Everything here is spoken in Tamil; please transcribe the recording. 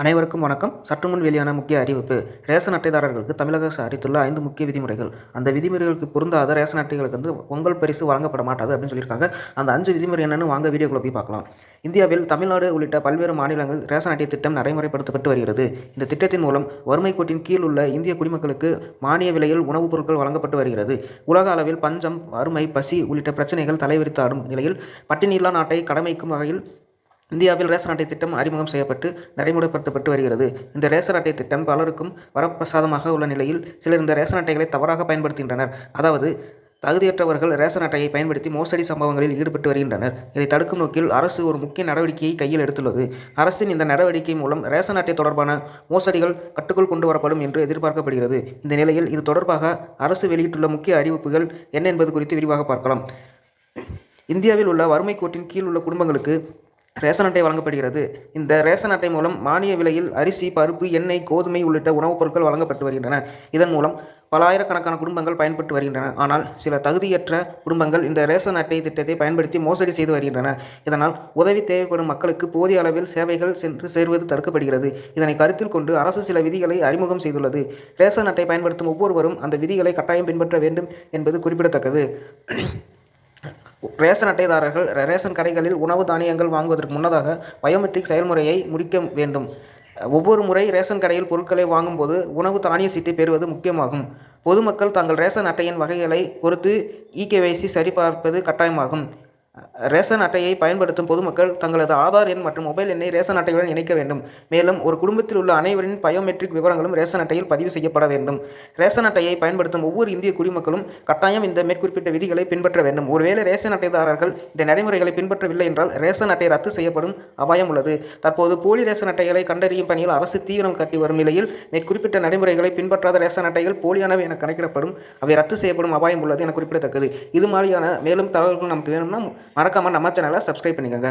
அனைவருக்கும் வணக்கம். சற்று முன் வெளியான முக்கிய அறிவிப்பு. ரேஷன் அட்டைதாரர்களுக்கு தமிழக அரசு அறிவித்துள்ள ஐந்து முக்கிய விதிமுறைகள். அந்த விதிமுறைகளுக்கு பொருந்தாத ரேஷன் அட்டைகளுக்கு வந்து பொங்கல் பரிசு வழங்கப்பட மாட்டாது அப்படின்னு சொல்லியிருக்காங்க. அந்த அஞ்சு விதிமுறை என்னென்னு வாங்க வீடியோக்குள்ள போய் பார்க்கலாம். இந்தியாவில் தமிழ்நாடு உள்ளிட்ட பல்வேறு மாநிலங்கள் ரேஷன் அட்டை திட்டம் நடைமுறைப்படுத்தப்பட்டு வருகிறது. இந்த திட்டத்தின் மூலம் வறுமை கோட்டின் கீழ் உள்ள இந்திய குடிமக்களுக்கு மானிய விலையில் உணவுப் பொருட்கள் வழங்கப்பட்டு வருகிறது. உலக அளவில் பஞ்சம் வறுமை பசி உள்ளிட்ட பிரச்சனைகள் தலைவிரித்தாடும் நிலையில் பட்டினியில்லா நாட்டை கடமைக்கும் வகையில் இந்தியாவில் ரேஷன் அட்டை திட்டம் அறிமுகம் செய்யப்பட்டு நடைமுறைப்படுத்தப்பட்டு வருகிறது. இந்த ரேஷன் அட்டை திட்டம் பலருக்கும் வரப்பிரசாதமாக உள்ள நிலையில் சிலர் இந்த ரேஷன் அட்டைகளை தவறாக பயன்படுத்துகின்றனர். அதாவது தகுதியற்றவர்கள் ரேஷன் அட்டையை பயன்படுத்தி மோசடி சம்பவங்களில் ஈடுபட்டு வருகின்றனர். இதை தடுக்கும் நோக்கில் அரசு ஒரு முக்கிய நடவடிக்கையை கையில் எடுத்துள்ளது. அரசின் இந்த நடவடிக்கை மூலம் ரேஷன் அட்டை தொடர்பான மோசடிகள் கட்டுக்குள் கொண்டு வரப்படும் என்று எதிர்பார்க்கப்படுகிறது. இந்த நிலையில் இது தொடர்பாக அரசு வெளியிட்டுள்ள முக்கிய அறிவிப்புகள் என்ன என்பது குறித்து விரிவாக பார்க்கலாம். இந்தியாவில் உள்ள வறுமை கோட்டின் கீழ் உள்ள குடும்பங்களுக்கு ரேஷன் அட்டை வழங்கப்படுகிறது. இந்த ரேஷன் அட்டை மூலம் மானிய விலையில் அரிசி பருப்பு எண்ணெய் கோதுமை உள்ளிட்ட உணவுப் பொருட்கள் வழங்கப்பட்டு வருகின்றன. இதன் மூலம் பல ஆயிரக்கணக்கான குடும்பங்கள் பயன்பட்டு வருகின்றன. ஆனால் சில தகுதியற்ற குடும்பங்கள் இந்த ரேஷன் அட்டை திட்டத்தை பயன்படுத்தி மோசடி செய்து வருகின்றன. இதனால் உதவி தேவைப்படும் மக்களுக்கு போதிய அளவில் சேவைகள் சென்று சேர்வது தடுக்கப்படுகிறது. இதனை கருத்தில் கொண்டு அரசு சில விதிகளை அறிமுகம் செய்துள்ளது. ரேஷன் அட்டை பயன்படுத்தும் ஒவ்வொருவரும் அந்த விதிகளை கட்டாயம் பின்பற்ற வேண்டும் என்பது குறிப்பிடத்தக்கது. ரேஷன் அட்டைதாரர்கள் ரேஷன் கடைகளில் உணவு தானியங்கள் வாங்குவதற்கு முன்னதாக பயோமெட்ரிக் செயல்முறையை முடிக்க வேண்டும். ஒவ்வொரு முறை ரேஷன் கடையில் பொருட்களை வாங்கும்போது உணவு தானிய சீட்டை பெறுவது முக்கியமாகும். பொதுமக்கள் தங்கள் ரேஷன் அட்டையின் வகைகளை பொறுத்து இகேவைசி சரிபார்ப்பது கட்டாயமாகும். ரேஷன் அட்டையை பயன்படுத்தும் பொதுமக்கள் தங்களது ஆதார் எண் மற்றும் மொபைல் எண்ணை ரேஷன் அட்டையுடன் இணைக்க வேண்டும். மேலும் ஒரு குடும்பத்தில் உள்ள அனைவரின் பயோமெட்ரிக் விவரங்களும் ரேஷன் அட்டையில் பதிவு செய்யப்பட வேண்டும். ரேஷன் அட்டையை பயன்படுத்தும் ஒவ்வொரு இந்திய குடிமக்களும் கட்டாயம் இந்த மேற்குறிப்பிட்ட விதிகளை பின்பற்ற வேண்டும். ஒருவேளை ரேஷன் அட்டைதாரர்கள் இந்த நடைமுறைகளை பின்பற்றவில்லை என்றால் ரேஷன் அட்டை ரத்து செய்யப்படும் அபாயம் உள்ளது. தற்போது போலி ரேஷன் அட்டைகளை கண்டறியும் பணியில் அரசு தீவிரம் கட்டி வரும் நிலையில் மேற்குறிப்பிட்ட நடைமுறைகளை பின்பற்றாத ரேஷன் அட்டைகள் போலியானவை என கணக்கிடப்படும். அவை ரத்து செய்யப்படும் அபாயம் உள்ளது என குறிப்பிடத்தக்கது. இது மாதிரியான மேலும் தகவல்கள் நமக்கு வேணும்னா மறக்காமல் நம்ம சேனலை சப்ஸ்கிரைப் பண்ணிக்கோங்க.